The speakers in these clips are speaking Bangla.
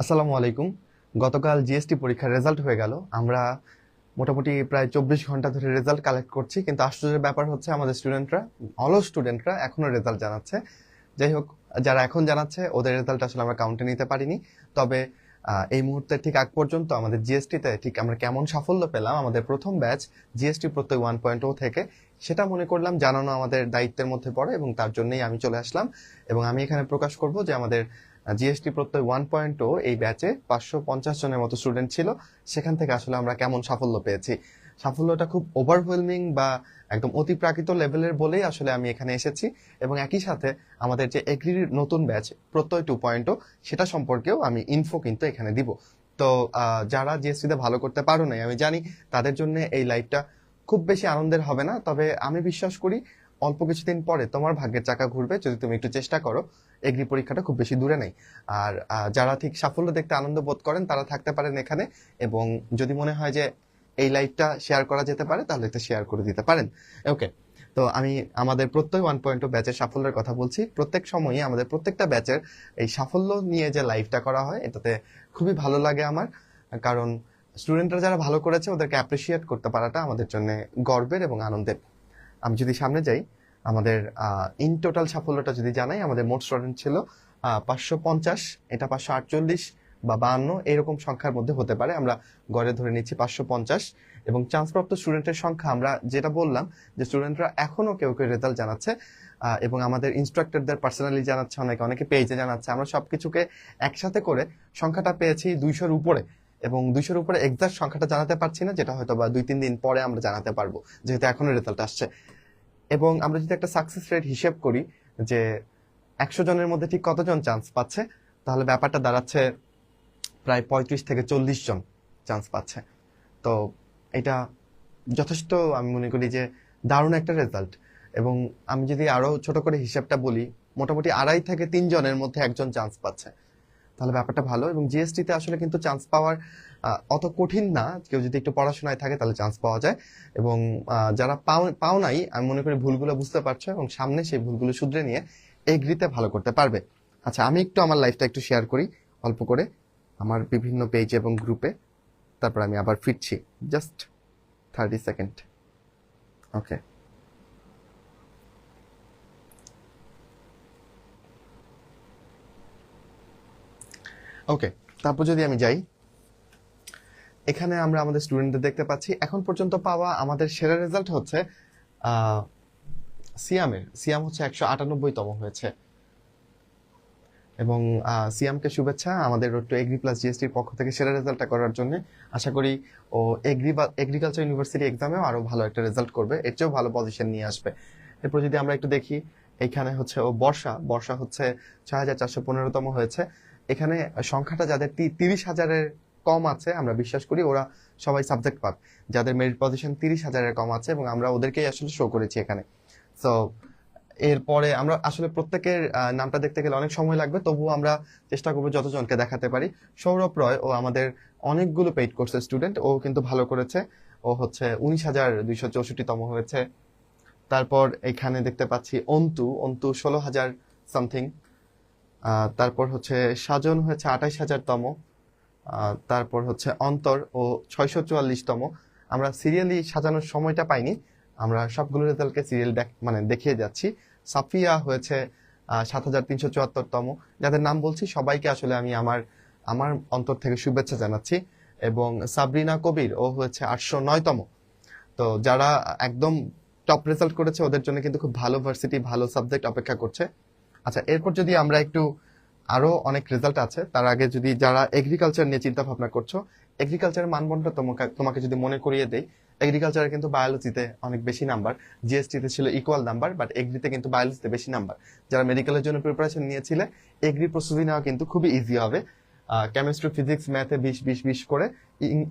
আসসালামু আলাইকুম। গতকাল জিএসটি পরীক্ষার রেজাল্ট হয়ে গেল। আমরা মোটামুটি প্রায় চব্বিশ ঘণ্টা ধরে রেজাল্ট কালেক্ট করছি, কিন্তু আশ্চর্যের ব্যাপার হচ্ছে আমাদের স্টুডেন্টরা অল স্টুডেন্টরা এখনও রেজাল্ট জানাচ্ছে। যাই হোক, যারা এখন জানাচ্ছে, ওদের রেজাল্ট আসলে আমরা কাউন্টে নিতে পারিনি। তবে এই মুহূর্তে ঠিক আগ পর্যন্ত আমাদের জিএসটিতে ঠিক আমরা কেমন সাফল্য পেলাম, আমাদের প্রথম batch GST Pratyay one point O থেকে, সেটা মনে করলাম জানানো আমাদের দায়িত্বের মধ্যে পড়ে এবং তার জন্যই আমি চলে আসলাম। এবং আমি এখানে প্রকাশ করব যে আমাদের জিএসটি প্রত্যয় ওয়ান পয়েন্ট ও এই ব্যাচে পাঁচশো পঞ্চাশ জনের মতো স্টুডেন্ট ছিল। সেখান থেকে আসলে আমরা কেমন সাফল্য পেয়েছি? সাফল্যটা খুব ওভারওয়েলমিং বা একদম অতিপ্রাকৃত লেভেলের বলেই আসলে আমি এখানে এসেছি। এবং একই সাথে আমাদের যে এগ্রির নতুন ব্যাচ প্রত্যয় টু পয়েন্ট সেটা সম্পর্কেও আমি ইনফো কিন্তু এখানে দিব। তো যারা জিএসটিতে ভালো করতে পারো নাই, আমি জানি তাদের জন্য এই লাইফটা খুব বেশি আনন্দের হবে না। তবে আমি বিশ্বাস করি অল্প কিছুদিন পরে তোমার ভাগ্যের চাকা ঘুরবে, যদি তুমি একটু চেষ্টা করো, এগ্রি পরীক্ষাটা খুব বেশি দূরে নেই। আর যারা ঠিক সাফল্য দেখতে আনন্দ বোধ করেন, তারা থাকতে পারেন এখানে এবং যদি মনে হয় যে এই লাইভটা শেয়ার করা যেতে পারে, তাহলে এটা শেয়ার করে দিতে পারেন। ওকে, তো আমি আমাদের প্রত্যেক ওয়ান পয়েন্ট ব্যাচের সাফল্যের কথা বলছি। প্রত্যেক সময়ই আমাদের প্রত্যেকটা ব্যাচের এই সাফল্য নিয়ে যে লাইভটা করা হয়, এটাতে খুবই ভালো লাগে আমার। কারণ, স্টুডেন্টরা যারা ভালো করেছে, ওদেরকে অ্যাপ্রিসিয়েট করতে পারাটা আমাদের জন্য গর্বের এবং আনন্দের। আমি যদি সামনে যাই, আমাদের ইন টোটাল সাফল্যটা যদি জানাই, আমাদের মোট স্টুডেন্ট ছিল পাঁচশো পঞ্চাশ, এটা পাঁচশো আটচল্লিশ বা বাহান্ন এরকম সংখ্যার মধ্যে হতে পারে। আমরা গড়ে ধরে নিচ্ছি পাঁচশো পঞ্চাশ এবং চান্সপ্রাপ্ত স্টুডেন্টের সংখ্যা আমরা যেটা বললাম যে স্টুডেন্টরা এখনও কেউ কেউ রেজাল্ট জানাচ্ছে এবং আমাদের ইনস্ট্রাক্টরদের পার্সোনালি জানাচ্ছে, অনেকে অনেকে পেজে জানাচ্ছে। আমরা সব কিছুকে একসাথে করে সংখ্যাটা পেয়েছি দুইশোর উপরে। এবং দুইশোর উপরে এক্সাক্ট সংখ্যাটা জানাতে পারছি না, যেটা হয়তো বা দুই তিন দিন পরে আমরা জানাতে পারব, যেহেতু এখনও রেজাল্ট আসছে। এবং আমরা যদি একটা সাকসেস রেট হিসেব করি যে একশো জনের মধ্যে ঠিক কতজন চান্স পাচ্ছে, তাহলে ব্যাপারটা দাঁড়াচ্ছে প্রায় পঁয়ত্রিশ থেকে চল্লিশ জন চান্স পাচ্ছে। তো এটা যথেষ্ট আমি মনে করি যে দারুণ একটা রেজাল্ট এবং আমি যদি আরও ছোট করে হিসাবটা বলি, মোটামুটি আড়াই থেকে তিন জনের মধ্যে একজন চান্স পাচ্ছে। তাহলে ব্যাপারটা ভালো। এবং জিএসটিতে আসলে কিন্তু চান্স পাওয়ার অত কঠিন না। কেউ যদি একটু পড়াশোনায় থাকে তাহলে চান্স পাওয়া যায়। এবং যারা পাও পাও নাই, আমি মনে করি ভুলগুলো বুঝতে পারছ এবং সামনে সেই ভুলগুলো শুধরে নিয়ে এগ্রিতে ভালো করতে পারবে। আচ্ছা আমি একটু আমার লাইফটা একটু শেয়ার করি, অল্প করে। আমার বিভিন্ন পেজ এবং গ্রুপে তারপর আমি আবার ফিরছি। Just thirty second okay okay তারপর যদি আমি যাই, এখানে আমরা আমাদের স্টুডেন্টদের দেখতে পাচ্ছি। এখন পর্যন্ত পাওয়া আমাদের সেরা রেজাল্ট হচ্ছে সিয়ামের। সিয়াম হচ্ছে একশো আটানব্বইতম হয়েছে। এবং সিয়ামকে শুভেচ্ছা আমাদের রোড টু এগ্রি প্লাস জিএসটির পক্ষ থেকে সেরা রেজাল্টটা করার জন্য। আশা করি ও এগ্রি এগ্রিকালচার ইউনিভার্সিটি এক্সামেও আরও ভালো একটা রেজাল্ট করবে। এর চেয়েও ভালো পজিশন নিয়ে আসবে। এরপর যদি আমরা একটু দেখি, এখানে হচ্ছে ও বর্ষা। বর্ষা হচ্ছে ছয় হাজার চারশো পনেরোতম হয়েছে। এখানে সংখ্যাটা যাদের তিরিশ হাজারের কম আছে, আমরা বিশ্বাস করি ওরা সবাই সাবজেক্ট পাক। যাদের মেরিট পজিশন তিরিশ হাজারের কম আছে এবং আমরা ওদেরকেই আসলে শো করেছি এখানে। সো এরপরে আমরা আসলে প্রত্যেকের নামটা দেখতে গেলে অনেক সময় লাগবে, তবুও আমরা চেষ্টা করব যতজনকে দেখাতে পারি। সৌরভ রয়, ও আমাদের অনেকগুলো পেইড কোর্সের স্টুডেন্ট ও কিন্তু ভালো করেছে। ও হচ্ছে উনিশ হাজার দুইশো চৌষট্টিতম হয়েছে। তারপর এখানে দেখতে পাচ্ছি অন্তু অন্তু ষোলো হাজার সামথিং তারপর হচ্ছে সাজন হয়েছে আঠাইশ হাজারতম তারপর হচ্ছে অন্তর ও ছয়শো চুয়াল্লিশতম। আমরা সিরিয়ালি সাজানোর সময়টা পাইনি, আমরা সবগুলো রেজাল্টকে সিরিয়াল মানে দেখিয়ে যাচ্ছি। সাফিয়া হয়েছে সাত হাজার তিনশো চুয়াত্তরতম। যাদের নাম বলছি সবাইকে আসলে আমি আমার আমার অন্তর থেকে শুভেচ্ছা জানাচ্ছি। এবং সাবরিনা কবির, ও হয়েছে আটশো নয়তম। তো যারা একদম টপ রেজাল্ট করেছে, ওদের জন্য কিন্তু খুব ভালো ভার্সিটি ভালো সাবজেক্ট অপেক্ষা করছে। আচ্ছা এরপর যদি আমরা একটু আরও অনেক রেজাল্ট আছে, তার আগে যদি যারা এগ্রিকালচার নিয়ে চিন্তা ভাবনা করছ এগ্রিকালচারের মানদণ্ড তোমাকে তোমাকে যদি মনে করিয়ে দেই এগ্রিকালচারে কিন্তু বায়োলজিতে অনেক বেশি নাম্বার জিএসটিতে ছিল ইকুয়াল নাম্বার বাট এগ্রিতে কিন্তু বায়োলজিতে বেশি নাম্বার যারা মেডিকেলের জন্য প্রিপারেশন নিয়েছিলে এগ্রি প্রস্তুতি নেওয়া কিন্তু খুবই ইজি হবে। কেমিস্ট্রি ফিজিক্স ম্যাথে বিশ বিশ বিশ করে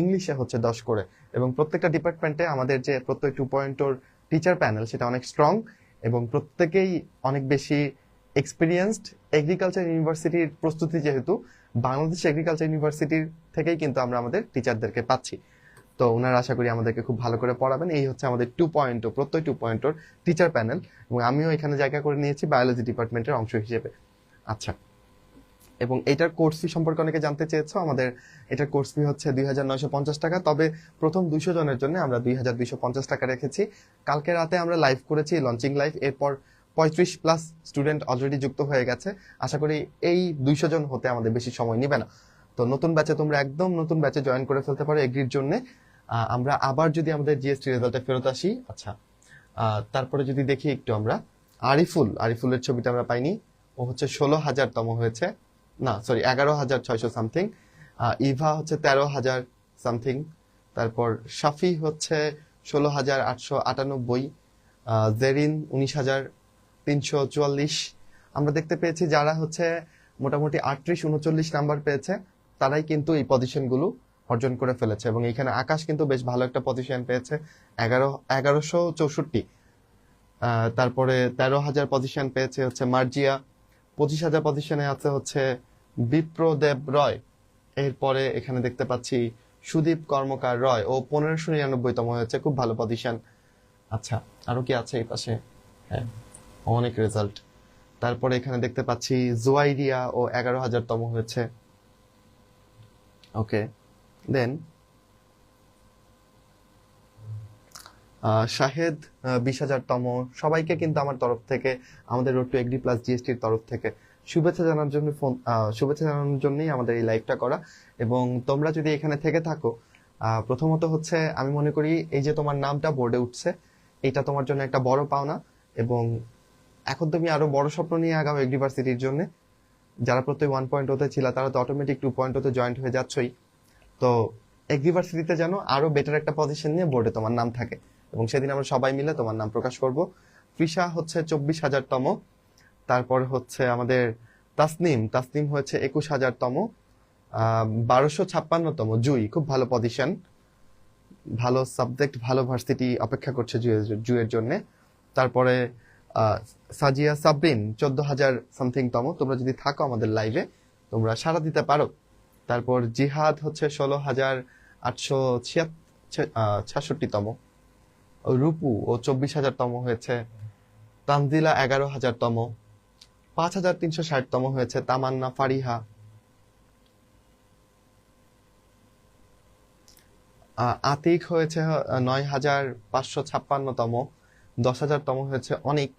ইংলিশে হচ্ছে দশ করে। এবং প্রত্যেকটা ডিপার্টমেন্টে আমাদের যে প্রত্যেক টু পয়েন্টর টিচার প্যানেল সেটা অনেক স্ট্রং এবং প্রত্যেকেই অনেক বেশি এক্সপিরিয়েন্সড এগ্রিকালচার ইউনিভার্সিটির প্রস্তুতি যেহেতু, বাংলাদেশ এগ্রিকালচার ইউনিভার্সিটির থেকেই কিন্তু আমরা আমাদের টিচারদেরকে পাচ্ছি। তো ওনারা আশা করি আমাদেরকে খুব ভালো করে পড়াবেন। এই হচ্ছে আমাদের টু পয়েন্ট প্রত্যয় টু পয়েন্টর টিচার প্যানেল এবং আমিও এখানে জায়গা করে নিয়েছি বায়োলজি ডিপার্টমেন্টের অংশ হিসেবে। আচ্ছা এবং এটার কোর্স ফি সম্পর্কে অনেকে জানতে চেয়েছো? আমাদের এটার কোর্স ফি হচ্ছে দুই হাজার নয়শো পঞ্চাশ টাকা, তবে প্রথম দুইশো জনের জন্য আমরা দুই হাজার দুইশো পঞ্চাশ টাকা রেখেছি। কালকে রাতে আমরা লাইভ করেছি লঞ্চিং লাইভ এরপর পঁয়ত্রিশ প্লাস স্টুডেন্ট অলরেডি যুক্ত হয়ে গেছে। আশা করি এই দুইশো জন হতে আমাদের বেশি সময় নেবে না। তো নতুন ব্যাচে তোমরা একদম নতুন ব্যাচে জয়েন করে ফেলতে পারো এগ্রির জন্য। আমরা আবার যদি আমাদের জিএসটি রেজাল্টে ফেরত আসি আচ্ছা তারপরে যদি দেখি একটু আমরা, আরিফুল, আরিফুলের ছবিটা আমরা পাইনি। ও হচ্ছে ষোলো হাজার তম হয়েছে। না সরি এগারো হাজার ছয়শো সামথিং ইভা হচ্ছে তেরো হাজার সামথিং তারপর শাফি হচ্ছে ষোলো হাজার আটশো আটানব্বই। জেরিন উনিশ হাজার তিনশো চুয়াল্লিশ। আমরা দেখতে পেয়েছি যারা হচ্ছে মোটামুটি আটত্রিশ, উনচল্লিশ নাম্বার পেয়েছে, তারাই কিন্তু এই পজিশনগুলো অর্জন করে ফেলেছে এবং এখানে আকাশ কিন্তু বেশ ভালো একটা পজিশন পেয়েছে, এগারো, এগারোশো চৌষট্টি। তারপরে তেরো হাজার পজিশন পেয়েছে হচ্ছে মার্জিয়া, পঁচিশ হাজার পজিশনে আছে হচ্ছে বিপ্রদেব রয়। এরপরে এখানে দেখতে পাচ্ছি সুদীপ কর্মকার রয় ও পনেরোশো নিরানব্বইতম হয়েছে, খুব ভালো পজিশন। আচ্ছা আরও কি আছে এই পাশে? হ্যাঁ। অনেক রেজাল্ট তারপরে এখানে দেখতে পাচ্ছি জোয়াইরিয়া ও এগারো হাজার তম হয়েছে। ওকে দেন শাহেদ বিশ হাজার তম। সবাইকে কিন্তু আমার তরফ থেকে, আমাদের রোড টু এগ্রি প্লাস জিএসটির তরফ থেকে শুভেচ্ছা জানার জন্য ফোন শুভেচ্ছা জানানোর জন্যই আমাদের এই লাইভটা করা। এবং তোমরা যদি এখানে থেকে থাকো প্রথমত হচ্ছে আমি মনে করি এই যে তোমার নামটা বোর্ডে উঠছে, এটা তোমার জন্য একটা বড় পাওনা। এবং এখন তুমি আরও বড় স্বপ্ন নিয়ে আগাও এগ্রিভার্সিটির জন্য। যারা প্রত্যেক ওয়ান পয়েন্ট ওতে ছিল, তারা তো অটোমেটিক টু পয়েন্ট ওতে জয়েন্ট হয়ে যাচ্ছই। তো এগ্রিভার্সিটিতে যেন আরও বেটার একটা পজিশন নিয়ে বোর্ডে তোমার নাম থাকে। এবং সেদিন আমরা সবাই মিলে তোমার নাম প্রকাশ করব। ফিসা হচ্ছে চব্বিশ হাজারতম। তারপর হচ্ছে আমাদের তাসনিম। তাসনিম হচ্ছে একুশ হাজারতম। বারোশো ছাপ্পান্নতম জুই। খুব ভালো পজিশন ভালো সাবজেক্ট ভালো ভার্সিটি অপেক্ষা করছে জুয়ের- জন্য। তারপরে সাজিয়া সাবরিন, চোদ্দ হাজার সামথিং তম। তোমরা যদি থাকো আমাদের লাইভে তোমরা সাড়া দিতে পারো। তারপর জিহাদ হচ্ছে ষোলো হাজার আটশো ছিয়াষট্টি তম। রূপু ও চব্বিশ হাজার তম হয়েছে। তানজিলা এগারো হাজার তম। পাঁচ হাজার তিনশো ষাট তম হয়েছে তামান্না, ফারিহা। আতিক হয়েছে নয় হাজার পাঁচশো ছাপ্পান্নতম দশ হাজার তম হয়েছে অনেক।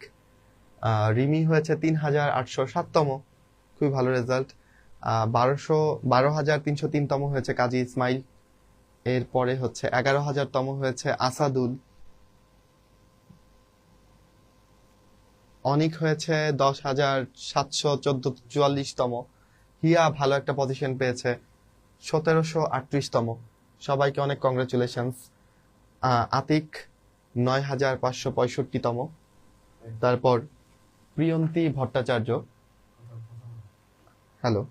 রিমি হয়েছে তিন হাজার আটশো সাততম। খুবই ভালো রেজাল্ট বারোশো বারো হাজার তিনশো তিনতম হয়েছে কাজী ইসমাইল। এরপরে হচ্ছে এগারো হাজার তম হয়েছে আসাদুল। অনিক হয়েছে দশ হাজার সাতশো চোদ্দ চুয়াল্লিশতম। হিয়া ভালো একটা পজিশন পেয়েছে, সতেরোশো আটত্রিশতম। সবাইকে অনেক কংগ্রেচুলেশনস আতিক নয় হাজার পাঁচশো পঁয়ষট্টিতম। তারপর প্রিয়ন্তী ভট্টাচার্য। হ্যালো।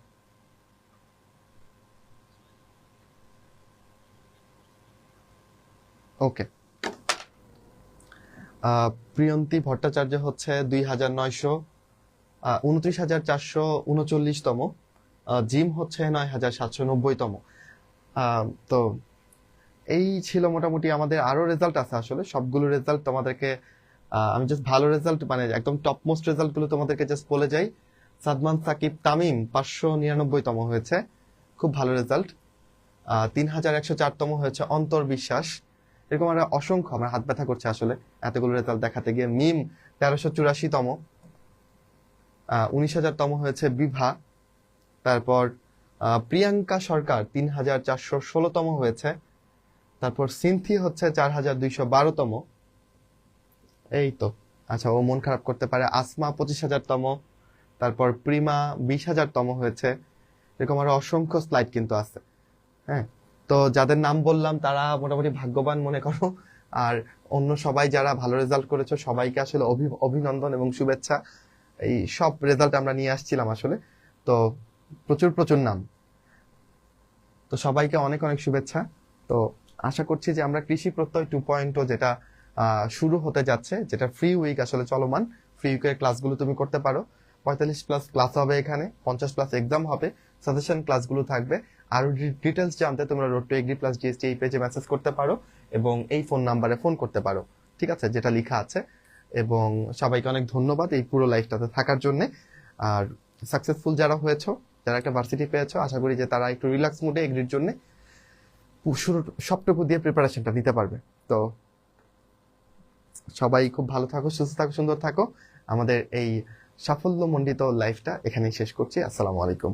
ওকে। প্রিয়ন্তী ভট্টাচার্য হচ্ছে দুই হাজার নয়শো উনত্রিশ হাজার চারশো উনচল্লিশতম জিম হচ্ছে নয় হাজার সাতশো নব্বইতম। তো এই ছিল মোটামুটি আমাদের আরও রেজাল্ট আছে আসলে। সবগুলো রেজাল্ট তোমাদেরকে আমি জাস্ট ভালো রেজাল্ট মানে একদম টপ মোস্ট রেজাল্টগুলো তোমাদেরকে জাস্ট বলে যাই। সাদমান সাকিব তামিম পাঁচশো নিরানব্বইতম হয়েছে। খুব ভালো রেজাল্ট তিন হাজার একশো চারতম হয়েছে অন্তর বিশ্বাস। এরকম আমরা অসংখ্য আমার হাত ব্যথা করছে আসলে এতগুলো রেজাল্ট দেখাতে গিয়ে। মিম তেরোশো চুরাশিতম। উনিশ হাজার তম হয়েছে বিভা। তারপর প্রিয়াঙ্কা সরকার তিন হাজার চারশো ষোলোতম হয়েছে। তারপর সিনথি হচ্ছে চার হাজার দুইশো বারোতম। এই তো আচ্ছা ও মন খারাপ করতে পারে। আসমা পঁচিশ হাজার তম তারপর প্রিমা বিশ হাজার তম হয়েছে। এরকম আরও অসংখ্য স্লাইড কিন্তু আছে। হ্যাঁ? তো যাদের নাম বললাম, তারা মোটামুটি ভাগ্যবান মনে করো। আর অন্য সবাই যারা ভালো রেজাল্ট করেছ, সবাইকে আসলে অভি- অভিনন্দন এবং শুভেচ্ছা। এই সব রেজাল্ট আমরা নিয়ে আসছিলাম আসলে। তো প্রচুর প্রচুর নাম। তো সবাইকে অনেক অনেক শুভেচ্ছা। তো আশা করছি যে আমরা কৃষি প্রত্যয় টু পয়েন্ট যেটা শুরু হতে যাচ্ছে, যেটা ফ্রি উইক আসলে চলমান ফ্রি উইকের ক্লাসগুলো তুমি করতে পারো। পঁয়তাল্লিশ প্লাস ক্লাস হবে এখানে, পঞ্চাশ প্লাস এক্সাম হবে সাজেশন ক্লাসগুলো থাকবে। আরও ডিটেলস জানতে তোমরা road to agri plus GST এই পেজে মেসেজ করতে পারো এবং এই ফোন নাম্বারে ফোন করতে পারো। ঠিক আছে? যেটা লেখা আছে। এবং সবাইকে অনেক ধন্যবাদ এই পুরো লাইফটাতে থাকার জন্য। আর সাকসেসফুল যারা হয়েছো, যারা একটা ভার্সিটি পেয়েছ, আশা করি যে তারা একটু রিল্যাক্স মুডে এগ্রির জন্য শুরু সবটুকু দিয়ে প্রিপারেশনটা নিতে পারবে। তো সবাই খুব ভালো থাকো, সুস্থ থাকো, সুন্দর থাকো। আমাদের এই সাফল্যমণ্ডিত লাইফটা এখানেই শেষ করছি। আসসালামু আলাইকুম।